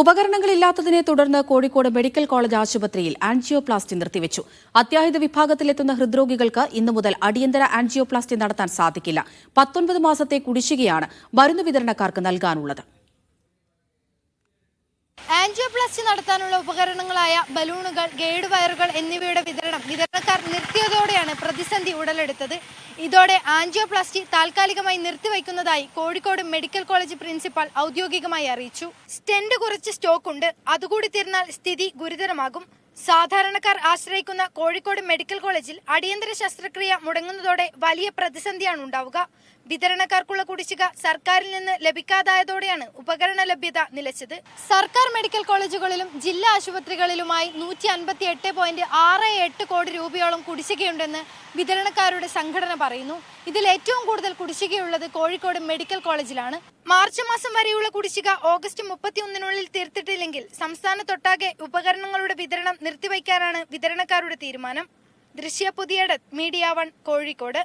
ഉപകരണങ്ങളില്ലാത്തതിനെ തുടർന്ന് Kozhikode medical college ആശുപത്രിയിൽ angioplasty നിർത്തിവെച്ചു. അത്യാഹിത വിഭാഗത്തിലെത്തുന്ന ഹൃദ്രോഗികൾക്ക് ഇന്നു മുതൽ അടിയന്തര ആൻജിയോപ്ലാസ്റ്റി നടത്താൻ സാധിക്കില്ല. പത്തൊൻപത് മാസത്തെ കുടിശ്ശികയാണ് മരുന്ന് വിതരണക്കാർക്ക് നൽകാനുള്ളത്. ആൻജിയോപ്ലാസ്റ്റി നടത്താനുള്ള ഉപകരണങ്ങളായ ബലൂണുകൾ ഗൈഡ് വയറുകൾ എന്നിവയുടെ വിതരണം വിതരണക്കാർ നിർത്തിയതോടെയാണ് പ്രതിസന്ധി ഉടലെടുത്തത്. ഇതോടെ ആൻജിയോപ്ലാസ്റ്റി താൽക്കാലികമായി നിർത്തിവെക്കുന്നതായി കോഴിക്കോട് മെഡിക്കൽ കോളേജ് പ്രിൻസിപ്പാൾ ഔദ്യോഗികമായി അറിയിച്ചു. സ്റ്റെന്റ് കുറച്ച് സ്റ്റോക്ക് ഉണ്ട് അതുകൂടി തീർന്നാൽ സ്ഥിതി ഗുരുതരമാകും. സാധാരണക്കാർ ആശ്രയിക്കുന്ന കോഴിക്കോട് മെഡിക്കൽ കോളേജിൽ അടിയന്തര ശസ്ത്രക്രിയ മുടങ്ങുന്നതോടെ വലിയ പ്രതിസന്ധിയാണ് ഉണ്ടാവുക. വിതരണക്കാർക്കുള്ള കുടിശ്ശിക സർക്കാരിൽ നിന്ന് ലഭിക്കാതായതോടെയാണ് ഉപകരണ ലഭ്യത നിലച്ചത്. സർക്കാർ മെഡിക്കൽ കോളേജുകളിലും ജില്ലാ ആശുപത്രികളിലുമായി നൂറ്റി അൻപത്തി എട്ട് പോയിന്റ് ആറ് എട്ട് കോടി രൂപയോളം കുടിശ്ശികയുണ്ടെന്ന് വിതരണക്കാരുടെ സംഘടന പറയുന്നു. ഇതിൽ ഏറ്റവും കൂടുതൽ കുടിശ്ശികയുള്ളത് കോഴിക്കോട് മെഡിക്കൽ കോളേജിലാണ്. മാർച്ച് മാസം വരെയുള്ള കുടിശ്ശിക ഓഗസ്റ്റ് മുപ്പത്തിയൊന്നിനുള്ളിൽ തീർത്തിട്ടില്ലെങ്കിൽ സംസ്ഥാനത്തൊട്ടാകെ ഉപകരണങ്ങളുടെ വിതരണം നിർത്തിവയ്ക്കാനാണ് വിതരണക്കാരുടെ തീരുമാനം. ദൃശ്യ പുതിയ മീഡിയ വൺ കോഴിക്കോട്.